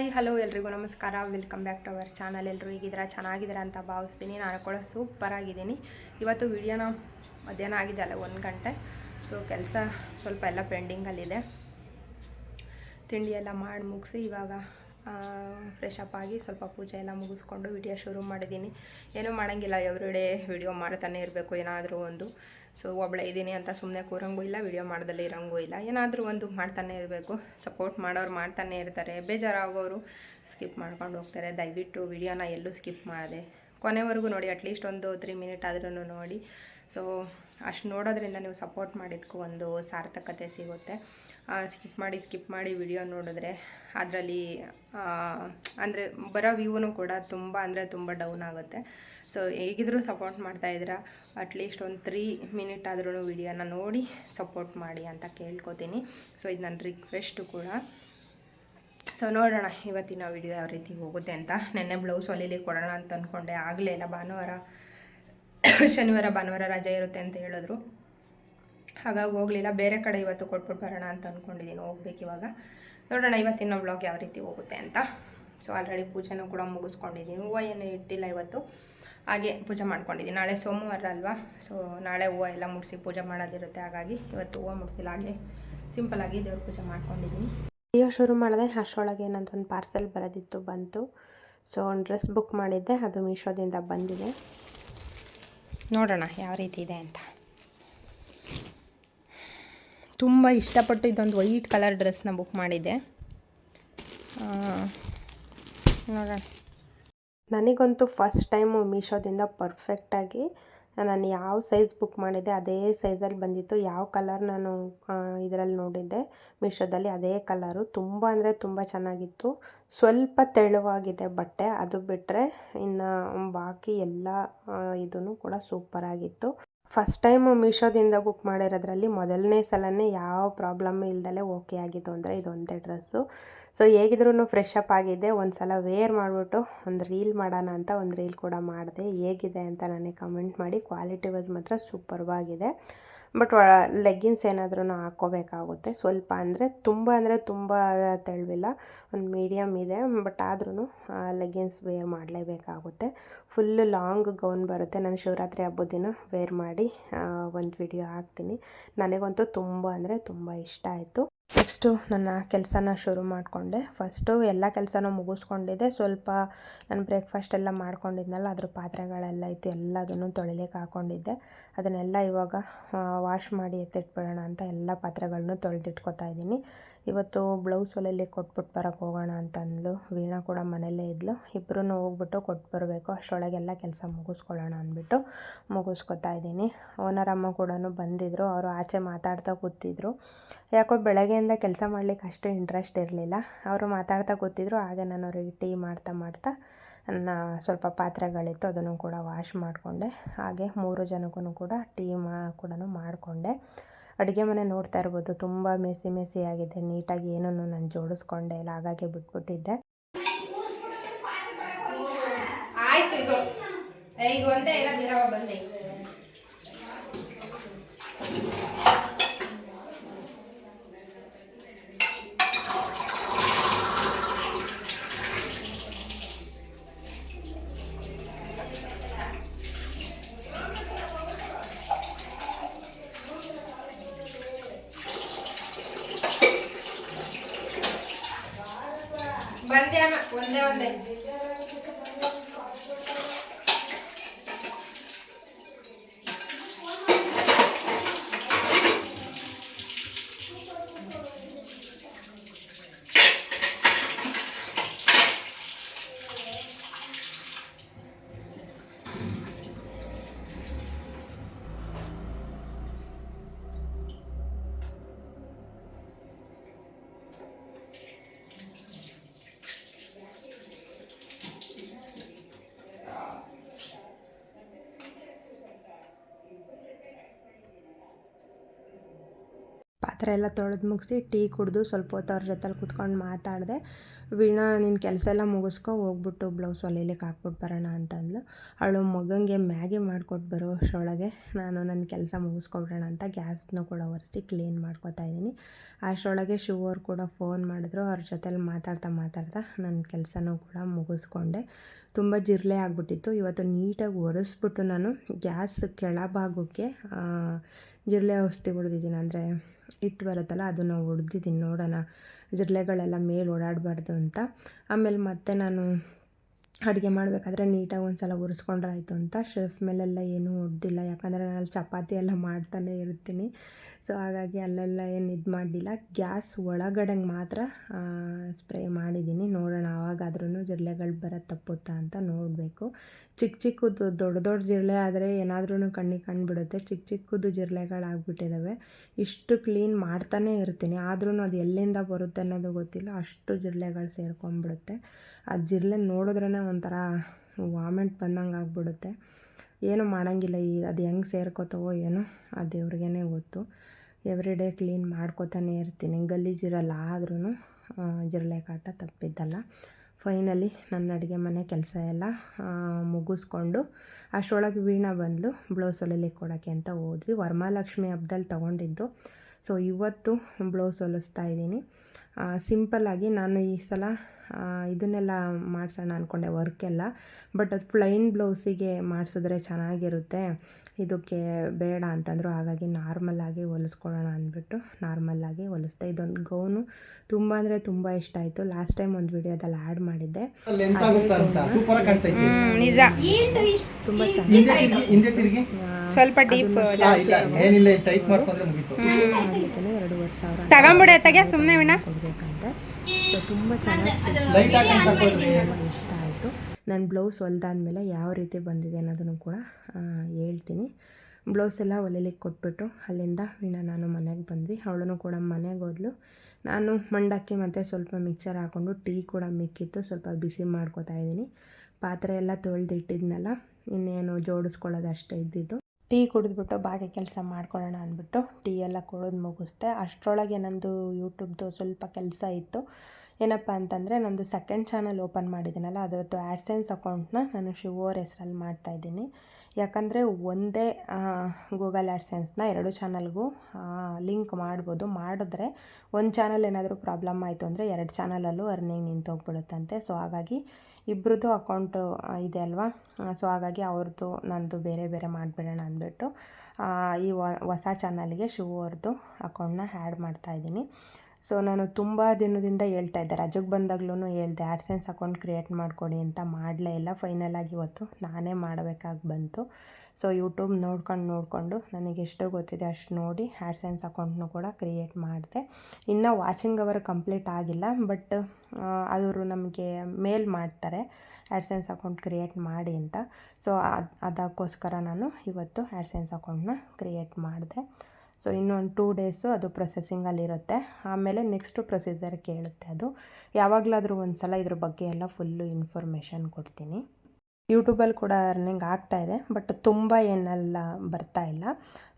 Hi, hello ಎಲ್ರಿಗೂ ನಮಸ್ಕಾರ. Welcome back to our channel ಎಲ್ಲರೂ ಈಗಿದ್ರೆ ಚೆನ್ನಾಗಿದ್ದೀರಾ ಅಂತ ಭಾವಿಸ್ತೀನಿ. ನಾನು ಕೂಡ ಸೂಪರ್ ಆಗಿದ್ದೀನಿ. ಇವತ್ತು ವಿಡಿಯೋನ ಮಧ್ಯಾಹ್ನ ಆಗಿದೆ ಅಲ್ಲ, ಒಂದು ಗಂಟೆ. ಸೊ ಕೆಲಸ ಸ್ವಲ್ಪ ಎಲ್ಲ ಪೆಂಡಿಂಗಲ್ಲಿದೆ ತಿಂಡಿ ಎಲ್ಲ ಮಾಡಿ ಮುಗಿಸಿ, ಇವಾಗ ಫ್ರೆಶ್ ಅಪ್ ಆಗಿ ಸ್ವಲ್ಪ ಪೂಜೆ ಎಲ್ಲ ಮುಗಿಸ್ಕೊಂಡು ವಿಡಿಯೋ ಶುರು ಮಾಡಿದ್ದೀನಿ. ಏನೂ ಮಾಡೋಂಗಿಲ್ಲ. ಎವ್ರಿಡೇ ವಿಡಿಯೋ ಮಾಡ್ತಾನೆ ಇರಬೇಕು. ಏನಾದರೂ ಒಂದು ಸೊ ಒಬ್ಬಳೇ ಇದ್ದೀನಿ ಅಂತ ಸುಮ್ಮನೆ ಕೂರಂಗೂ ಇಲ್ಲ ವಿಡಿಯೋ ಮಾಡ್ದಲ್ಲಿ ಇರೋಂಗೂ ಇಲ್ಲ. ಏನಾದರೂ ಒಂದು ಮಾಡ್ತಾನೆ ಇರಬೇಕು. ಸಪೋರ್ಟ್ ಮಾಡೋರು ಮಾಡ್ತಾನೆ ಇರ್ತಾರೆ. ಬೇಜಾರಾಗೋರು ಸ್ಕಿಪ್ ಮಾಡ್ಕೊಂಡು ಹೋಗ್ತಾರೆ. ದಯವಿಟ್ಟು ವಿಡಿಯೋನ ಎಲ್ಲೂ ಸ್ಕಿಪ್ ಮಾಡಿದೆ. ಕೊನೆವರೆಗೂ ನೋಡಿ ಅಟ್ಲೀಸ್ಟ್ ಒಂದು ತ್ರೀ ಮಿನಿಟ್ ಆದ್ರೂ ನೋಡಿ. ಸೊ ಅಷ್ಟು ನೋಡೋದ್ರಿಂದ ನೀವು ಸಪೋರ್ಟ್ ಮಾಡಿದ್ದಕ್ಕೂ ಒಂದು ಸಾರ್ಥಕತೆ ಸಿಗುತ್ತೆ. ಸ್ಕಿಪ್ ಮಾಡಿ ಸ್ಕಿಪ್ ಮಾಡಿ ವಿಡಿಯೋ ನೋಡಿದ್ರೆ ಅದರಲ್ಲಿ ಅಂದರೆ ಬರೋ ವ್ಯೂನು ಕೂಡ ತುಂಬ ಅಂದರೆ ತುಂಬ ಡೌನ್ ಆಗುತ್ತೆ. ಸೊ ಹೇಗಿದ್ರೂ ಸಪೋರ್ಟ್ ಮಾಡ್ತಾ ಮಾಡ್ತಾಯಿದ್ದೀರಾ ಅಟ್ಲೀಸ್ಟ್ ಒಂದು ತ್ರೀ ಮಿನಿಟ್ ಆದ್ರೂ ವಿಡಿಯೋನ ನೋಡಿ ಸಪೋರ್ಟ್ ಮಾಡಿ ಅಂತ ಕೇಳ್ಕೊತೀನಿ. ಸೊ ಇದು ನನ್ನ ರಿಕ್ವೆಸ್ಟು ಕೂಡ. ಸೊ ನೋಡೋಣ ಇವತ್ತಿನ ವಿಡಿಯೋ ಯಾವ ರೀತಿ ಹೋಗುತ್ತೆ ಅಂತ. ನೆನ್ನೆ ಬ್ಲೌಸ್ ಹೊಲೀಲಿ ಕೊಡೋಣ ಅಂತ ಅಂದ್ಕೊಂಡೆ ಆಗಲೇ ಇಲ್ಲ ಭಾನುವಾರ, ಶನಿವಾರ, ಭಾನುವಾರ ರಜೆ ಇರುತ್ತೆ ಅಂತ ಹೇಳಿದ್ರು. ಹಾಗಾಗಿ ಹೋಗಲಿಲ್ಲ. ಬೇರೆ ಕಡೆ ಇವತ್ತು ಕೊಟ್ಬಿಟ್ಟು ಬರೋಣ ಅಂತ ಅಂದ್ಕೊಂಡಿದ್ದೀನಿ ಹೋಗ್ಬೇಕು ಇವಾಗ. ನೋಡೋಣ ಇವತ್ತಿನ ಬ್ಲಾಗ್ ಯಾವ ರೀತಿ ಹೋಗುತ್ತೆ ಅಂತ. ಸೊ ಆಲ್ರೆಡಿ ಪೂಜೆನೂ ಕೂಡ ಮುಗಿಸ್ಕೊಂಡಿದ್ದೀನಿ ಹೂವು ಏನು ಇಟ್ಟಿಲ್ಲ ಇವತ್ತು. ಹಾಗೆ ಪೂಜೆ ಮಾಡ್ಕೊಂಡಿದ್ದೀನಿ ನಾಳೆ ಸೋಮವಾರ ಅಲ್ವಾ? ಸೊ ನಾಳೆ ಹೂವು ಎಲ್ಲ ಮುಡಿಸಿ ಪೂಜೆ ಮಾಡೋದಿರುತ್ತೆ. ಹಾಗಾಗಿ ಇವತ್ತು ಹೂವು ಮುಡಿಸಿಲ್ಲ. ಹಾಗೆ ಸಿಂಪಲಾಗಿ ದೇವ್ರ ಪೂಜೆ ಮಾಡ್ಕೊಂಡಿದ್ದೀನಿ ವಿಡಿಯೋ ಶುರು ಮಾಡಿದೆ. ಅಷ್ಟರೊಳಗೆ ಏನಂತ ಒಂದು ಪಾರ್ಸೆಲ್ ಬರೋದಿತ್ತು, ಬಂತು. ಸೊ, ಒಂದು ಡ್ರೆಸ್ ಬುಕ್ ಮಾಡಿದ್ದೆ. ಅದು ಮೀಶೋದಿಂದ ಬಂದಿದೆ. ನೋಡೋಣ ಯಾವ ರೀತಿ ಇದೆ ಅಂತ. ತುಂಬ ಇಷ್ಟಪಟ್ಟು ಇದೊಂದು ವೈಟ್ ಕಲರ್ ಡ್ರೆಸ್ನ ಬುಕ್ ಮಾಡಿದ್ದೆ. ನೋಡೋಣ. ನನಗಂತೂ ಫಸ್ಟ್ ಟೈಮು ಮೀಶೋದಿಂದ ಪರ್ಫೆಕ್ಟಾಗಿ ನಾನು ಯಾವ ಸೈಜ್ ಬುಕ್ ಮಾಡಿದ್ದೆ ಅದೇ ಸೈಜಲ್ಲಿ ಬಂದಿತ್ತು. ಯಾವ ಕಲರ್ ನಾನು ಇದರಲ್ಲಿ ನೋಡಿದ್ದೆ, ಮೀಶೋದಲ್ಲಿ ಅದೇ ಕಲರು. ತುಂಬ ಅಂದರೆ ತುಂಬ ಚೆನ್ನಾಗಿತ್ತು. ಸ್ವಲ್ಪ ತೆಳುವಾಗಿದೆ ಬಟ್ಟೆ, ಅದು ಬಿಟ್ಟರೆ ಇನ್ನು ಬಾಕಿ ಎಲ್ಲ ಇದೂ ಕೂಡ ಸೂಪರಾಗಿತ್ತು. ಫಸ್ಟ್ ಟೈಮು ಮೀಶೋದಿಂದ ಬುಕ್ ಮಾಡಿರೋದ್ರಲ್ಲಿ ಮೊದಲನೇ ಸಲನೇ ಯಾವ ಪ್ರಾಬ್ಲಮ್ ಇಲ್ದಲೆ ಓಕೆ ಆಗಿತ್ತು ಅಂದರೆ ಇದೊಂದೇ ಡ್ರೆಸ್ಸು ಸೊ ಹೇಗಿದ್ರೂ ಫ್ರೆಶ್ ಅಪ್ ಆಗಿದೆ. ಒಂದು ಸಲ ವೇರ್ ಮಾಡಿಬಿಟ್ಟು ಒಂದು ರೀಲ್ ಮಾಡೋಣ ಅಂತ ಒಂದು ರೀಲ್ ಕೂಡ ಮಾಡಿದೆ. ಹೇಗಿದೆ ಅಂತ ನನಗೆ ಕಮೆಂಟ್ ಮಾಡಿ. ಕ್ವಾಲಿಟಿ ವೈಸ್ ಮಾತ್ರ ಸೂಪರ್ವಾಗಿದೆ ಬಟ್ ಲೆಗ್ಗಿನ್ಸ್ ಏನಾದ್ರೂ ಹಾಕ್ಕೋಬೇಕಾಗುತ್ತೆ. ಸ್ವಲ್ಪ ಅಂದರೆ ತುಂಬ ಅಂದರೆ ತುಂಬ ತೆಳುವಿಲ್ಲ. ಒಂದು ಮೀಡಿಯಮ್ ಇದೆ. ಬಟ್ ಆದ್ರೂ ಲೆಗ್ಗಿನ್ಸ್ ವೇರ್ ಮಾಡಲೇಬೇಕಾಗುತ್ತೆ. ಫುಲ್ಲು ಲಾಂಗ್ ಗೌನ್ ಬರುತ್ತೆ. ನಾನು ಶಿವರಾತ್ರಿ ಹಬ್ಬದ ದಿನ ವೇರ್ ಮಾಡಿ ಒಂದು ವಿಡಿಯೋ ಹಾಕ್ತೀನಿ. ನನಗಂತೂ ತುಂಬ ಅಂದರೆ ತುಂಬ ಇಷ್ಟ ಆಯಿತು. ನೆಕ್ಸ್ಟು ನನ್ನ ಕೆಲಸನ ಶುರು ಮಾಡಿಕೊಂಡೆ. ಫಸ್ಟು ಎಲ್ಲ ಕೆಲಸನೂ ಮುಗಿಸ್ಕೊಂಡಿದ್ದೆ. ಸ್ವಲ್ಪ ನಾನು ಬ್ರೇಕ್ಫಾಸ್ಟ್ ಎಲ್ಲ ಮಾಡ್ಕೊಂಡಿದ್ನಲ್ಲ, ಅದ್ರ ಪಾತ್ರೆಗಳೆಲ್ಲ ಇತ್ತು, ಎಲ್ಲದನ್ನು ತೊಳಿಲಿಕ್ಕೆ ಹಾಕ್ಕೊಂಡಿದ್ದೆ ಅದನ್ನೆಲ್ಲ ಇವಾಗ ವಾಶ್ ಮಾಡಿ ಎತ್ತಿಟ್ಬಿಡೋಣ ಅಂತ ಎಲ್ಲ ಪಾತ್ರೆಗಳನ್ನು ತೊಳೆದಿಟ್ಕೊತಾ ಇದ್ದೀನಿ. ಇವತ್ತು ಬ್ಲೌಸ್ ಹೊಲಿಲಿಕ್ಕೆ ಕೊಟ್ಬಿಟ್ಟು ಬರೋಕ್ಕೆ ಹೋಗೋಣ ಅಂತ ವೀಣಾ ಕೂಡ ಮನೆಯಲ್ಲೇ ಇದ್ಲು. ಇಬ್ಬರೂ ಹೋಗ್ಬಿಟ್ಟು ಕೊಟ್ಟು ಬರಬೇಕು ಅಷ್ಟರೊಳಗೆಲ್ಲ ಕೆಲಸ ಮುಗಿಸ್ಕೊಳ್ಳೋಣ ಅಂದ್ಬಿಟ್ಟು ಮುಗಿಸ್ಕೊತಾ ಇದ್ದೀನಿ. ಓನರ್ ಅಮ್ಮ ಕೂಡ ಬಂದಿದ್ದರು ಅವರು ಆಚೆ ಮಾತಾಡ್ತಾ ಕೂತಿದ್ರು. ಯಾಕೋ ಬೆಳಗ್ಗೆಯಿಂದ ಕೆಲಸ ಮಾಡ್ಲಿಕ್ಕೆ ಅಷ್ಟು ಇಂಟ್ರೆಸ್ಟ್ ಇರಲಿಲ್ಲ. ಅವರು ಮಾತಾಡ್ತಾ ಕೂತಿದ್ರು, ಹಾಗೆ ನಾನು ಅವರಿಗೆ ಟೀ ಮಾಡ್ತಾ ಮಾಡ್ತಾ ನನ್ನ ಸ್ವಲ್ಪ ಪಾತ್ರೆಗಳಿತ್ತು, ಅದನ್ನು ಕೂಡ ವಾಶ್ ಮಾಡಿಕೊಂಡೆ. ಹಾಗೆ ಮೂರು ಜನಕ್ಕೂ ಕೂಡ ಟೀ ಮಾ ಕೂಡ ಮಾಡಿಕೊಂಡೆ. ಅಡುಗೆ ಮನೆ ನೋಡ್ತಾ ಇರ್ಬೋದು, ತುಂಬ ಮೆಸಿ ಮೆಸಿ ಆಗಿದೆ. ನೀಟಾಗಿ ಏನನ್ನು ನಾನು ಜೋಡಿಸ್ಕೊಂಡೆ ಇಲ್ಲ, ಹಾಗಾಗಿ ಬಿಟ್ಬಿಟ್ಟಿದ್ದೆ. ಆಯ್ತು ಇದು ಈಗ ಒಂದೇ ಇರೋದಿರವ ಬಂದೆ ಬಂದೆ ಅಮ್ಮ ಒಂದೇ ಪಾತ್ರೆ ಎಲ್ಲ ತೊಳೆದು ಮುಗಿಸಿ ಟೀ ಕುಡಿದು ಸ್ವಲ್ಪ ಹೊತ್ತು ಅವ್ರ ಜೊತೆಲಿ ಕುತ್ಕೊಂಡು ಮಾತಾಡಿದೆ, ವೀಣಾ ನಿನ್ನ ಕೆಲಸ ಎಲ್ಲ ಮುಗಿಸ್ಕೊ ಹೋಗ್ಬಿಟ್ಟು ಬ್ಲೌಸ್ ಹೊಲಿಲಿಕ್ಕೆ ಹಾಕ್ಬಿಟ್ಟು ಬರೋಣ ಅಂತಂದ್ಲು. ಅವಳು ಮಗಂಗೆ ಮ್ಯಾಗಿ ಮಾಡಿಕೊಟ್ಟು ಬರೋ ಅಷ್ಟೊಳಗೆ ನಾನು ನನ್ನ ಕೆಲಸ ಮುಗಿಸ್ಕೊಬಿಡೋಣ ಅಂತ ಗ್ಯಾಸ್ನ ಕೂಡ ಒರೆಸಿ ಕ್ಲೀನ್ ಮಾಡ್ಕೊತಾ ಇದ್ದೀನಿ. ಅಷ್ಟರೊಳಗೆ ಅವ್ರು ಕೂಡ ಫೋನ್ ಮಾಡಿದ್ರು, ಅವ್ರ ಜೊತೆಲಿ ಮಾತಾಡ್ತಾ ಮಾತಾಡ್ತಾ ನನ್ನ ಕೆಲಸನೂ ಕೂಡ ಮುಗಿಸ್ಕೊಂಡೆ. ತುಂಬ ಜಿರಲೆ ಆಗಿಬಿಟ್ಟಿತ್ತು. ಇವತ್ತು ನೀಟಾಗಿ ಒರೆಸ್ಬಿಟ್ಟು ನಾನು ಗ್ಯಾಸ್ ಕೆಳಭಾಗಕ್ಕೆ ಜಿರಳೆ ಔಷಧಿ ಹೊಡೆದಿದ್ದೀನಿ ಅಂದರೆ ಹಿಟ್ಟು ಬರುತ್ತಲ್ಲ ಅದನ್ನು ಹೊಡ್ದಿದ್ದೀನಿ ನೋಡೋಣ. ಜಿರಳೆಗಳೆಲ್ಲ ಮೇಲೆ ಓಡಾಡಬಾರ್ದು ಅಂತ. ಆಮೇಲೆ ಮತ್ತೆ ನಾನು ಅಡುಗೆ ಮಾಡಬೇಕಾದ್ರೆ ನೀಟಾಗಿ ಒಂದು ಸಲ ಒರೆಸ್ಕೊಂಡ್ರೆ ಆಯಿತು ಅಂತ. ಶೆಲ್ಫ್ ಮೇಲೆಲ್ಲ ಏನೂ ಹೊಡ್ದಿಲ್ಲ ಯಾಕಂದರೆ ನಾನು ಚಪಾತಿ ಎಲ್ಲ ಮಾಡ್ತಾನೆ ಇರ್ತೀನಿ. ಸೊ, ಹಾಗಾಗಿ ಅಲ್ಲೆಲ್ಲ ಏನು ಇದು ಮಾಡಲಿಲ್ಲ. ಗ್ಯಾಸ್ ಒಳಗಡೆಗೆ ಮಾತ್ರ ಸ್ಪ್ರೇ ಮಾಡಿದ್ದೀನಿ ನೋಡೋಣ ಆವಾಗಾದ್ರೂ ಜಿರಳೆಗಳು ಬರೋದು ತಪ್ಪುತ್ತಾ ಅಂತ ನೋಡಬೇಕು. ಚಿಕ್ಕ ಚಿಕ್ಕದು, ದೊಡ್ಡ ದೊಡ್ಡ ಜಿರಳೆ ಆದರೆ ಏನಾದ್ರೂ ಕಣ್ಣಿಗೆ ಕಂಡುಬಿಡುತ್ತೆ. ಚಿಕ್ಕ ಚಿಕ್ಕದು ಜಿರಳೆಗಳಾಗ್ಬಿಟ್ಟಿದ್ದಾವೆ ಇಷ್ಟು ಕ್ಲೀನ್ ಮಾಡ್ತಾನೇ ಇರ್ತೀನಿ. ಆದ್ರೂ ಅದು ಎಲ್ಲಿಂದ ಬರುತ್ತೆ ಅನ್ನೋದು ಗೊತ್ತಿಲ್ಲ. ಅಷ್ಟು ಜಿರಳೆಗಳು ಸೇರ್ಕೊಂಡ್ಬಿಡುತ್ತೆ. ಆ ಜಿರಳೆ ನೋಡಿದ್ರೇ ಒಂಥರ ವಾಮೆಂಟ್ ಬಂದಂಗೆ ಆಗ್ಬಿಡುತ್ತೆ. ಏನೂ ಮಾಡೋಂಗಿಲ್ಲ, ಈ ಅದು ಹೆಂಗೆ ಸೇರ್ಕೋತವೋ ಏನೋ, ಆ ದೇವ್ರಿಗೇ ಗೊತ್ತು. ಎವ್ರಿ ಡೇ ಕ್ಲೀನ್ ಮಾಡ್ಕೋತಾನೆ ಇರ್ತೀನಿ. ಗಲೀಜಿರಲ್ಲ ಆದ್ರೂ ಜಿರಳೆ ಕಾಟ ತಪ್ಪಿದ್ದಲ್ಲ. ಫೈನಲಿ ನನ್ನ ಅಡುಗೆ ಮನೆ ಕೆಲಸ ಎಲ್ಲ ಮುಗಿಸ್ಕೊಂಡು ಅಷ್ಟರೊಳಗೆ ವೀಣಾ ಬಂದು ಬ್ಲೌಸ್ ಹೊಲಿಲಿಕ್ಕೆ ಕೊಡೋಕ್ಕೆ ಅಂತ ಹೋದ್ವಿ. ವರಮಹಾಲಕ್ಷ್ಮಿ ಹಬ್ದಲ್ಲಿ ತೊಗೊಂಡಿದ್ದು. ಸೊ, ಇವತ್ತು ಬ್ಲೌಸ್ ಹೊಲಿಸ್ತಾ ಇದ್ದೀನಿ. ಸಿಂಪಲ್ಲಾಗಿ ನಾನು ಈ ಸಲ ಇದನ್ನೆಲ್ಲ ಮಾಡಿಸೋಣ ಅಂದ್ಕೊಂಡೆ ವರ್ಕೆಲ್ಲ ಬಟ್ ಅದು ಪ್ಲೈನ್ ಬ್ಲೌಸಿಗೆ ಮಾಡಿಸಿದ್ರೆ ಚೆನ್ನಾಗಿರುತ್ತೆ. ಇದಕ್ಕೆ ಬೇಡ ಅಂತಂದರು ಹಾಗಾಗಿ ನಾರ್ಮಲ್ಲಾಗಿ ಹೊಲಿಸ್ಕೊಳ್ಳೋಣ ಅಂದ್ಬಿಟ್ಟು ನಾರ್ಮಲ್ಲಾಗಿ ಹೊಲಿಸ್ದೆ. ಇದೊಂದು ಗೌನು ತುಂಬ ಅಂದರೆ ತುಂಬ ಇಷ್ಟ ಆಯಿತು. ಲಾಸ್ಟ್ ಟೈಮ್ ಒಂದು ವಿಡಿಯೋದಲ್ಲಿ ಆ್ಯಡ್ ಮಾಡಿದ್ದೆ. ನಿಜ. ತುಂಬ ಚೆನ್ನಾಗಿ ಸ್ವಲ್ಪ ಡೀಪ್ ಇಲ್ಲ ತಗೆ ತಗೊಂಬಿಡೆ ಸುಮ್ಮನೆ ವಿಣ. ಕೊಡಬೇಕಂತೆ. ಸೊ ತುಂಬ ಚೆನ್ನಾಗಿ ಇಷ್ಟ ಆಯಿತು. ನಾನು ಬ್ಲೌಸ್ ಹೊಲ್ದಾದ್ಮೇಲೆ ಯಾವ ರೀತಿ ಬಂದಿದೆ ಅನ್ನೋದನ್ನು ಕೂಡ ಹೇಳ್ತೀನಿ. ಬ್ಲೌಸ್ ಎಲ್ಲ ಹೊಲಿಲಿಕ್ಕೆ ಕೊಟ್ಬಿಟ್ಟು ಅಲ್ಲಿಂದ ವೀಣಾ ನಾನು ಮನೆಗೆ ಬಂದ್ವಿ. ಅವಳನ್ನು ಕೂಡ ಮನೆಗೆ ಹೋದ್ಲು. ನಾನು ಮಂಡಕ್ಕಿ ಮತ್ತು ಸ್ವಲ್ಪ ಮಿಕ್ಸರ್ ಹಾಕ್ಕೊಂಡು ಟೀ ಕೂಡ ಮಿಕ್ಕಿತ್ತು. ಸ್ವಲ್ಪ ಬಿಸಿ ಮಾಡ್ಕೊತಾ ಇದ್ದೀನಿ. ಪಾತ್ರೆ ಎಲ್ಲ ತೊಳೆದಿಟ್ಟಿದ್ನಲ್ಲ. ಇನ್ನೇನು ಜೋಡಿಸ್ಕೊಳ್ಳೋದು ಅಷ್ಟೇ ಇದ್ದಿದ್ದು. ಟೀ ಕುಡಿದ್ಬಿಟ್ಟು ಬಾಕಿ ಕೆಲಸ ಮಾಡ್ಕೊಳ್ಳೋಣ ಅಂದ್ಬಿಟ್ಟು ಟೀ ಎಲ್ಲ ಕುಡಿದು ಮುಗಿಸ್ದೆ. ಅಷ್ಟರೊಳಗೆ ನಂದು ಯೂಟ್ಯೂಬ್ದು ಸ್ವಲ್ಪ ಕೆಲಸ ಇತ್ತು. ಏನಪ್ಪ ಅಂತಂದರೆ ನಂದು ಸೆಕೆಂಡ್ ಚಾನಲ್ ಓಪನ್ ಮಾಡಿದ್ದೀನಲ್ಲ, ಅದರದ್ದು ಆ್ಯಡ್ಸೆನ್ಸ್ ಅಕೌಂಟ್ನ ನಾನು ಶಿವೋರ್ ಹೆಸ್ರಲ್ಲಿ ಮಾಡ್ತಾಯಿದ್ದೀನಿ ಯಾಕಂದರೆ ಒಂದೇ ಗೂಗಲ್ ಆ್ಯಡ್ಸೆನ್ಸ್ನ ಎರಡು ಚಾನಲ್ಗೂ ಲಿಂಕ್ ಮಾಡ್ಬೋದು. ಮಾಡಿದ್ರೆ ಒಂದು ಚಾನಲ್ ಏನಾದರೂ ಪ್ರಾಬ್ಲಮ್ ಆಯಿತು ಅಂದರೆ ಎರಡು ಚಾನಲಲ್ಲೂ ಅರ್ನಿಂಗ್ ನಿಂತೋಗ್ಬಿಡುತ್ತಂತೆ. ಸೊ ಹಾಗಾಗಿ ಇಬ್ಬರದ್ದು ಅಕೌಂಟು ಇದೆ ಅಲ್ವಾ? ಸೊ ಹಾಗಾಗಿ ಅವ್ರದ್ದು ನಂದು ಬೇರೆ ಬೇರೆ ಮಾಡಿಬಿಡೋಣ ಅಂದ್ಬಿಟ್ಟು ಆ, ಈ ಹೊಸ ಚಾನಲ್ಗೆ ಶಿವು ಅವ್ರದ್ದು ಅಕೌಂಟ್ನ ಆ್ಯಡ್ ಮಾಡ್ತಾಯಿದ್ದೀನಿ ಸೊ ನಾನು ತುಂಬ ದಿನದಿಂದ ಹೇಳ್ತಾ ಇದ್ದೆ. ರಜಕ್ಕೆ ಬಂದಾಗ್ಲೂ ಹೇಳ್ದೆ ಆಡ್ಸೆನ್ಸ್ ಅಕೌಂಟ್ ಕ್ರಿಯೇಟ್ ಮಾಡಿಕೊಡಿ ಅಂತ ಮಾಡಲೇ ಇಲ್ಲ. ಫೈನಲಾಗಿ ಇವತ್ತು ನಾನೇ ಮಾಡಬೇಕಾಗಿ ಬಂತು. ಸೊ ಯೂಟ್ಯೂಬ್ ನೋಡ್ಕೊಂಡು ನೋಡಿಕೊಂಡು ನನಗೆ ಎಷ್ಟು ಗೊತ್ತಿದೆ ಅಷ್ಟು ನೋಡಿ ಆಡ್ಸೆನ್ಸ್ ಅಕೌಂಟ್ನು ಕೂಡ ಕ್ರಿಯೇಟ್ ಮಾಡಿದೆ. ಇನ್ನೂ ವಾಚಿಂಗ್ ಅವರ್ ಕಂಪ್ಲೀಟ್ ಆಗಿಲ್ಲ ಬಟ್ ಅವರು ನಮಗೆ ಮೇಲ್ ಮಾಡ್ತಾರೆ ಆಡ್ಸೆನ್ಸ್ ಅಕೌಂಟ್ ಕ್ರಿಯೇಟ್ ಮಾಡಿ ಅಂತ. ಸೊ ಅದು, ಅದಕ್ಕೋಸ್ಕರ ನಾನು ಇವತ್ತು ಆಡ್ಸೆನ್ಸ್ ಅಕೌಂಟ್ನ ಕ್ರಿಯೇಟ್ ಮಾಡಿದೆ. ಸೊ ಇನ್ನೊಂದು ಟೂ ಡೇಸು ಅದು ಪ್ರೊಸೆಸಿಂಗಲ್ಲಿರುತ್ತೆ. ಆಮೇಲೆ ನೆಕ್ಸ್ಟು ಪ್ರೊಸೀಜರ್ ಕೇಳುತ್ತೆ ಅದು. ಯಾವಾಗಲಾದರೂ ಒಂದು ಸಲ ಇದ್ರ ಬಗ್ಗೆ ಎಲ್ಲ ಫುಲ್ಲು ಇನ್ಫಾರ್ಮೇಷನ್ ಕೊಡ್ತೀನಿ. ಯೂಟ್ಯೂಬಲ್ಲಿ ಕೂಡ ಅರ್ನಿಂಗ್ ಆಗ್ತಾಯಿದೆ ಬಟ್ ತುಂಬ ಏನೆಲ್ಲ ಬರ್ತಾ ಇಲ್ಲ.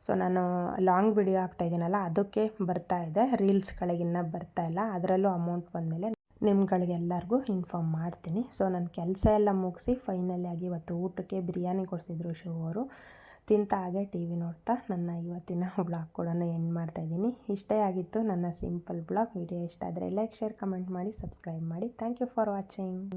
ಸೊ ನಾನು ಲಾಂಗ್ ವಿಡಿಯೋ ಆಗ್ತಾ ಇದ್ದೀನಲ್ಲ, ಅದಕ್ಕೆ ಬರ್ತಾ ಇದೆ. ರೀಲ್ಸ್ಗಳಿಗಿನ್ನ ಬರ್ತಾ ಇಲ್ಲ. ಅದರಲ್ಲೂ ಅಮೌಂಟ್ ಬಂದಮೇಲೆ ನಿಮ್ಗಳಿಗೆಲ್ಲರಿಗೂ ಇನ್ಫಾರ್ಮ್ ಮಾಡ್ತೀನಿ. ಸೊ ನನ್ನ ಕೆಲಸ ಎಲ್ಲ ಮುಗಿಸಿ, ಫೈನಲಿ ಆಗಿ ಇವತ್ತು ಊಟಕ್ಕೆ ಬಿರಿಯಾನಿ ಕೊಡಿಸಿದ್ರು ಶಿವ ಅವರು. ತಿಂತ ಹಾಗೆ ಟಿ ವಿ ನೋಡ್ತಾ ನನ್ನ ಇವತ್ತಿನ ಬ್ಲಾಗ್ ಕೂಡ ಎಂಡ್ ಮಾಡ್ತಾಯಿದ್ದೀನಿ ಇಷ್ಟೇ ಆಗಿತ್ತು ನನ್ನ ಸಿಂಪಲ್ ಬ್ಲಾಗ್ ವಿಡಿಯೋ ಇಷ್ಟ ಆದರೆ ಲೈಕ್ ಶೇರ್ ಕಮೆಂಟ್ ಮಾಡಿ ಸಬ್ಸ್ಕ್ರೈಬ್ ಮಾಡಿ. Thank you for watching